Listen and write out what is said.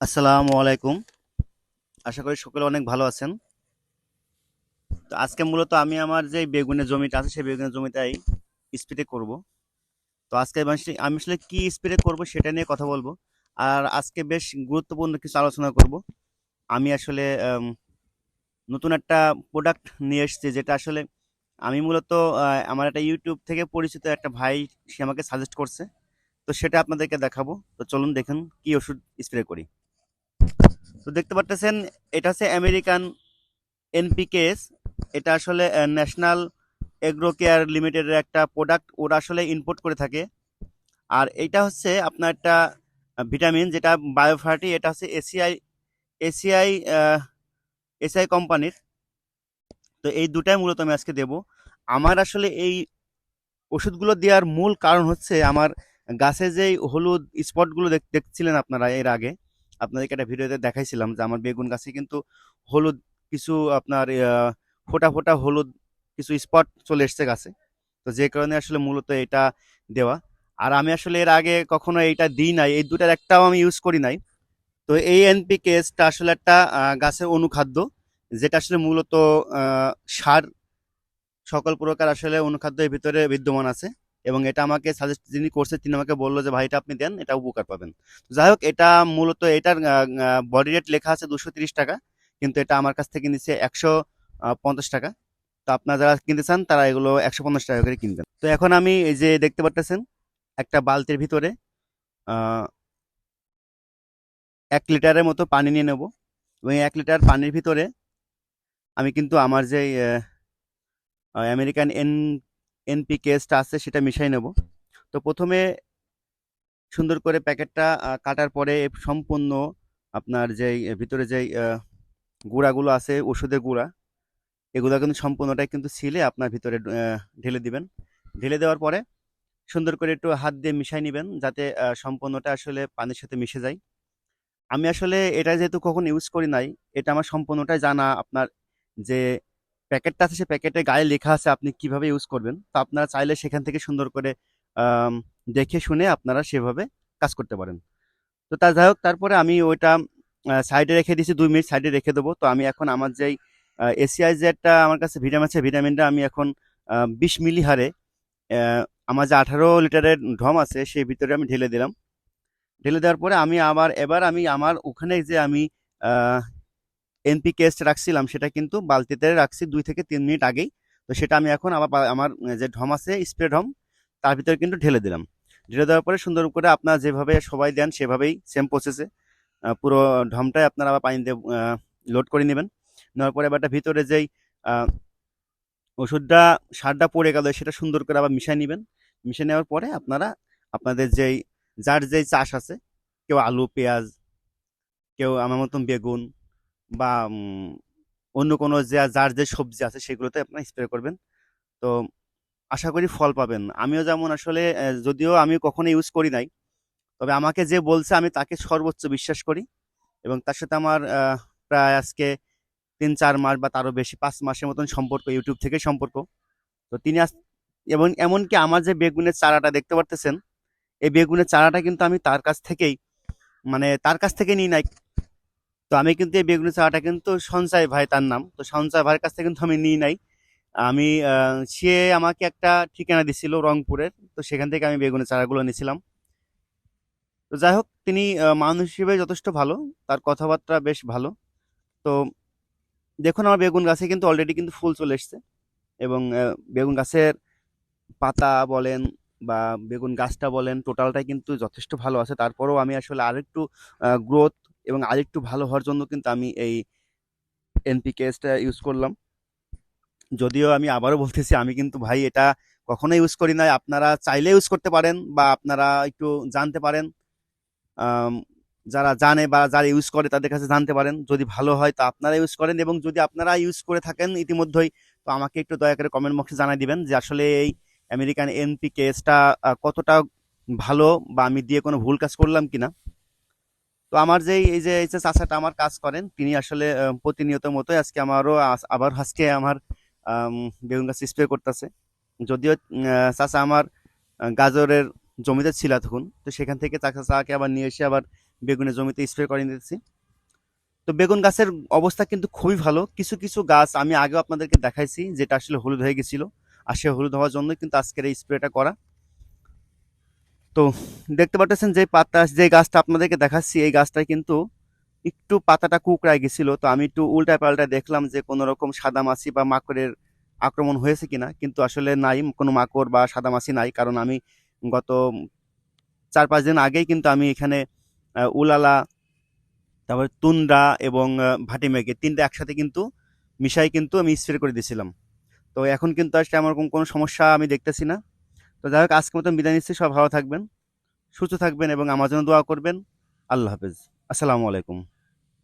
আসসালামু আলাইকুম। আশা করি সকলে অনেক ভালো আছেন। তো আজকে মূলত আমি আমার যে বেগুনের জমিটা আছে, সেই বেগুনের জমিটাই স্প্রে করব। তো আজকে আমি আসলে- কি স্প্রে করব সেটা নিয়ে কথা বলব। আর আজকে বেশ গুরুত্বপূর্ণ কিছু আলোচনা করব। আমি আসলে নতুন একটা প্রোডাক্ট নিয়ে এসেছি যেটা আসলে আমি মূলত আমার একটা ইউটিউব থেকে পরিচিত একটা ভাই, সে আমাকে সাজেস্ট করছে। তো সেটা আপনাদেরকে দেখাবো। তো চলুন দেখুন কি ওষুধ স্প্রে করি। তো দেখতে পারতেছেন, এটা হচ্ছে আমেরিকান এনপিকেএস এটা আসলে ন্যাশনাল এগ্রো কেয়ার লিমিটেডের একটা প্রোডাক্ট ওরা আসলে ইম্পোর্ট করে থাকে। আর এটা হচ্ছে আপনার একটা ভিটামিন যেটা বায়োফার্টি এটা হচ্ছে এসিআই এসিআই এসিআই কোম্পানির তো এই দুটাই মূলত আমি আজকে দেব। আমার আসলে এই ওষুধগুলো দেওয়ার মূল কারণ হচ্ছে আমার গাছে যেই হলুদ স্পটগুলো দেখছিলেন আপনারা এর আগে আপনাদেরকে একটা ভিডিওতে দেখাইছিলাম যে আমার বেগুন গাছে কিন্তু হলুদ কিছু আপনার ফোটা ফোটা হলুদ কিছু স্পট চলে এসছে গাছে। তো যে কারণে আসলে মূলত এটা দেওয়া। আর আমি আসলে এর আগে কখনো এইটা দিই নাই, এই দুটার একটাও আমি ইউজ করি নাই। তো এই এনপিকেসটা আসলে একটা গাছের অনুখাদ্য, যেটা আসলে মূলত সার সকল প্রকার আসলে অনুখাদ্য এর ভিতরে বিদ্যমান আছে। এবং এটা আমাকে সাজেস্ট যিনি করছে, তিনি আমাকে বলল যে, ভাই, এটা আপনি দেন, এটা উপকার পাবেন। যাই হোক, এটা মূলত এটার বডি রেট লেখা আছে দুশো টাকা, কিন্তু এটা আমার কাছ থেকে নিচ্ছে একশো পঞ্চাশ টাকা। তো আপনারা যারা কিনতে চান, তারা এগুলো একশো পঞ্চাশ টাকা করে কিনবেন। তো এখন আমি এই যে দেখতে পারতেছেন, একটা বালতির ভিতরে এক লিটারের মতো পানি নিয়ে নেব। এবং এক লিটার পানির ভিতরে আমি কিন্তু আমার যে আমেরিকান এন এনপিকেসটা আছে, সেটা মিশাই নেব। তো প্রথমে সুন্দর করে প্যাকেটটা কাটার পরে সম্পূর্ণ আপনার যেই, ভিতরে যেই গুঁড়াগুলো আছে, ওষুধের গুঁড়া, এগুলো কিন্তু সম্পূর্ণটাই কিন্তু ছিলে আপনার ভিতরে ঢেলে দিবেন। ঢেলে দেওয়ার পরে সুন্দর করে একটু হাত দিয়ে মিশাই নেবেন, যাতে সম্পূর্ণটা আসলে পানির সাথে মিশে যায়। আমি আসলে এটা যেহেতু কখনো ইউজ করি নাই, এটা আমার সম্পূর্ণটাই জানা আপনার যে প্যাকেটটা আছে সেই প্যাকেটের গায়ে লেখা আছে আপনি কীভাবে ইউজ করবেন। তো আপনারা চাইলে সেখান থেকে সুন্দর করে দেখে শুনে আপনারা সেভাবে কাজ করতে পারেন। তো তা যাই হোক, তারপরে আমি ওইটা সাইডে রেখে দিয়েছি, দুই মিনিট সাইডে রেখে দেবো। তো আমি এখন আমার যেই এসিআই একটা আমার কাছে ভিটামিন আছে ভিটামিনটা আমি এখন বিশ মিলি হারে আমার যে আঠারো লিটারের ঢম আছে, সেই ভিতরে আমি ঢেলে দিলাম। ঢেলে দেওয়ার পরে আমি আবার, এবার আমি আমার ওখানে যে আমি এনপিকেএস রাখছিলাম, সেটা কিন্তু বালতিতে রাখছি দুই থেকে তিন মিনিট আগেই। তো সেটা আমি এখন আবার আমার যে ঢম আছে, স্প্রে ঢম, তার ভিতরে কিন্তু ঢেলে দিলাম। ঢেলে দেওয়ার পরে সুন্দর করে আপনার যেভাবে সবাই দেন, সেভাবেই সেম প্রসেসে পুরো ঢমটাই আপনারা আবার পানি দিয়ে লোড করে নেবেন। নেওয়ার পরে এবার ভিতরে যেই ওষুধটা, সারটা পড়ে গেল, সেটা সুন্দর করে আবার মিশিয়ে নেবেন। মিশিয়ে নেওয়ার পরে আপনারা, আপনাদের যেই, যার যেই চাষ আছে, কেউ আলু, পেঁয়াজ, কেউ আমার মতন বেগুন বা অন্য কোনো যে, যার যে সবজি আছে সেগুলোতে আপনার স্প্রে করবেন। তো আশা করি ফল পাবেন। আমিও যেমন আসলে যদিও আমি কখনো ইউজ করি নাই, তবে আমাকে যে বলছে আমি তাকে সর্বোচ্চ বিশ্বাস করি এবং তার সাথে আমার প্রায় আজকে তিন চার মাস বা তারও বেশি পাঁচ মাসের মতন সম্পর্ক ইউটিউব থেকে সম্পর্ক। তো তিনি এবং এমনকি আমার যে বেগুনের চারাটা দেখতে পারতেছেন, এই বেগুনের চারাটা কিন্তু আমি তার কাছ থেকেই মানে তার কাছ থেকে নিই নাই। তো আমি কিন্তু এই বেগুনি চারাটা কিন্তু সঞ্চয় ভাই তার নাম। তো সঞ্চয় ভাইয়ের কাছ থেকে কিন্তু আমি নিই নাই। আমি সে আমাকে একটা ঠিকানা দিছিল রংপুরের, তো সেখান থেকে আমি বেগুনের চারাগুলো নিয়েছিলাম তো যাই হোক, তিনি মানুষ হিসেবে যথেষ্ট ভালো, তার কথাবার্তা বেশ ভালো। তো দেখুন, আমার বেগুন গাছে কিন্তু অলরেডি কিন্তু ফুল চলে এসছে এবং বেগুন গাছের পাতা বলেন বা বেগুন গাছটা বলেন টোটালটাই কিন্তু যথেষ্ট ভালো আছে। তারপরেও আমি আসলে আরেকটু গ্রোথ এবং আরেকটু ভালো হওয়ার জন্য কিন্তু আমি এই এনপিকেএসটা ইউজ করলাম। যদিও আমি আবারও বলতেছি, আমি কিন্তু ভাই এটা কখনো ইউজ করি না আপনারা চাইলে ইউজ করতে পারেন বা আপনারা একটু জানতে পারেন। যারা জানে বা যারা ইউজ করে তাদের কাছে জানতে পারেন। যদি ভালো হয় তা আপনারা ইউজ করেন এবং যদি আপনারা ইউজ করে থাকেন ইতিমধ্যেই, তো আমাকে একটু দয়া করে কমেন্ট বক্সে জানাই দিবেন যে আসলে এই আমেরিকান এনপিকেএসটা কতটা ভালো বা আমি দিয়ে কোনো ভুল কাজ করলাম কিনা। তো আমার যে এই যে এই যে চাচাটা আমার কাজ করেন, তিনি আসলে প্রতিনিয়ত মতোই আজকে আমারও আবার আজকে আমার বেগুন গাছ স্প্রে করতেছে। যদিও চাচা আমার গাজরের জমিতে ছিল তখন তো সেখান থেকে চাচা চাকে আবার নিয়ে এসে আবার বেগুনের জমিতে স্প্রে করে নিতেছি তো বেগুন গাছের অবস্থা কিন্তু খুবই ভালো। কিছু কিছু গাছ আমি আগেও আপনাদেরকে দেখাইছি, যেটা আসলে হলুদ হয়ে গেছিল, আর সে হলুদ হওয়ার জন্যই কিন্তু আজকের এই স্প্রেটা করা। তো দেখতে পাচ্ছেন যে পাতা, যে গাছটা আপনাদেরকে দেখাচ্ছি, এই গাছটায় কিন্তু একটু পাতাটা কুকড়ায় গেছিল। তো আমি একটু উল্টায় পাল্টায় দেখলাম যে কোনো রকম সাদা মাছি বা মাকড়ের আক্রমণ হয়েছে কিনা, কিন্তু আসলে নাই, কোনো মাকড় বা সাদা মাছি নাই। কারণ আমি গত চার পাঁচ দিন আগেই কিন্তু আমি এখানে উলালা, তারপরে তুন্ডা এবং ভাটিমেঘে তিনটা একসাথে কিন্তু মিশাই কিন্তু আমি স্প্রে করে দিয়েছিলাম। তো এখন কিন্তু আসলে আমার কোনো সমস্যা আমি দেখতেছি না। তো যাই হোক, আজকের মতন বিদায় নিচ্ছি। সব ভালো থাকবেন, সুস্থ থাকবেন এবং আমার জন্য দোয়া করবেন। আল্লাহ হাফেজ। আসসালামু আলাইকুম।